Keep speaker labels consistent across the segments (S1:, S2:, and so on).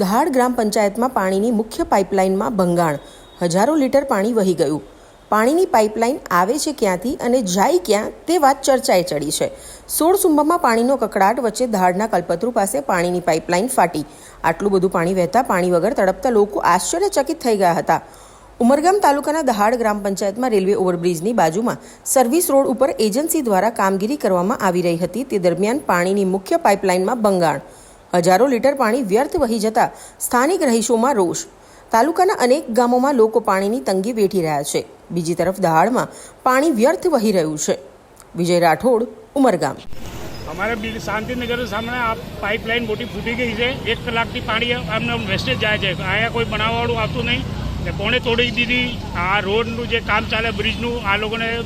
S1: દહાડ ગ્રામ પંચાયતમાં પાણીની મુખ્ય પાઇપલાઇનમાં ભંગાણ. હજારો લીટર પાણી વહી ગયું. પાણીની પાઇપલાઇન આવે છે ક્યાંથી અને જાય ક્યાં તે વાત ચર્ચાએ ચડી છે. સોળ સુંબમાં પાણીનો કકડાટ વચ્ચે દહાડના કલ્પતરુ પાસે પાણીની પાઇપલાઇન ફાટી. આટલું બધું પાણી વહેતા પાણી વગર તડપતા લોકો આશ્ચર્યચકિત થઈ ગયા હતા. ઉમરગામ તાલુકાના દહાડ ગ્રામ પંચાયતમાં રેલવે ઓવરબ્રિજની બાજુમાં સર્વિસ રોડ ઉપર એજન્સી દ્વારા કામગીરી કરવામાં આવી રહી હતી. તે દરમિયાન પાણીની મુખ્ય પાઇપલાઇનમાં બંગાણ હજારો લીટર પાણી વ્યર્થ વહી જતા સ્થાનિક રહીશોમાં રોષ. તાલુકાના અનેક ગામોમાં લોકો પાણીની તંગી વેઠી રહ્યા છે. બીજી તરફ દહાડમાં પાણી વ્યર્થ વહી રહ્યું છે. વિજય રાઠોડ, ઉમરગામ.
S2: અમારે બિલ શાંતિનગર સામે આ પાઇપલાઇન મોટી ફૂટી ગઈ છે. એક કલાકથી પાણી આમને વેસ્ટેજ જાય છે. અહીંયા કોઈ બનાવવાળું આવતું નહીં. ને કોણે તોડી દીધી? આ રોડનું જે કામ ચાલે બ્રિજનું આ લોકોને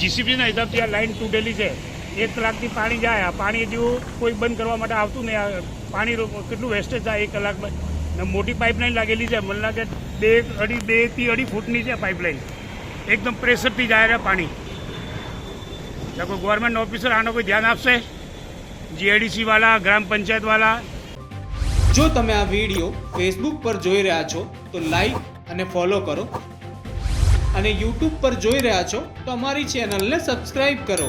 S2: જીસીબીના હિસાબથી આ લાઇન તૂટેલી છે. એક કલાકથી પાણી જાય. આ પાણી હજુ કોઈ બંધ કરવા માટે આવતું નહીં. પાણી કેટલું વેસ્ટેજ થાય એક કલાકમાં. ને મોટી પાઇપલાઇન લાગેલી છે. મને લાગે બે અઢી બેથી અઢી ફૂટની છે પાઇપલાઇન એકદમ પ્રેશરથી જાય છે પાણી. કોઈ ગવર્મેન્ટ ઓફિસર આનો કોઈ ધ્યાન આપશે? જીઆઈડીસી વાળા ગ્રામ પંચાયત વાળા
S3: જો તમે આ વીડિયો ફેસબુક પર જોઈ રહ્યા છો, તો લાઈક અને ફોલો કરો. અને યુટ્યુબ પર જોઈ રહ્યા છો, તો અમારી ચેનલને સબસ્ક્રાઈબ કરો.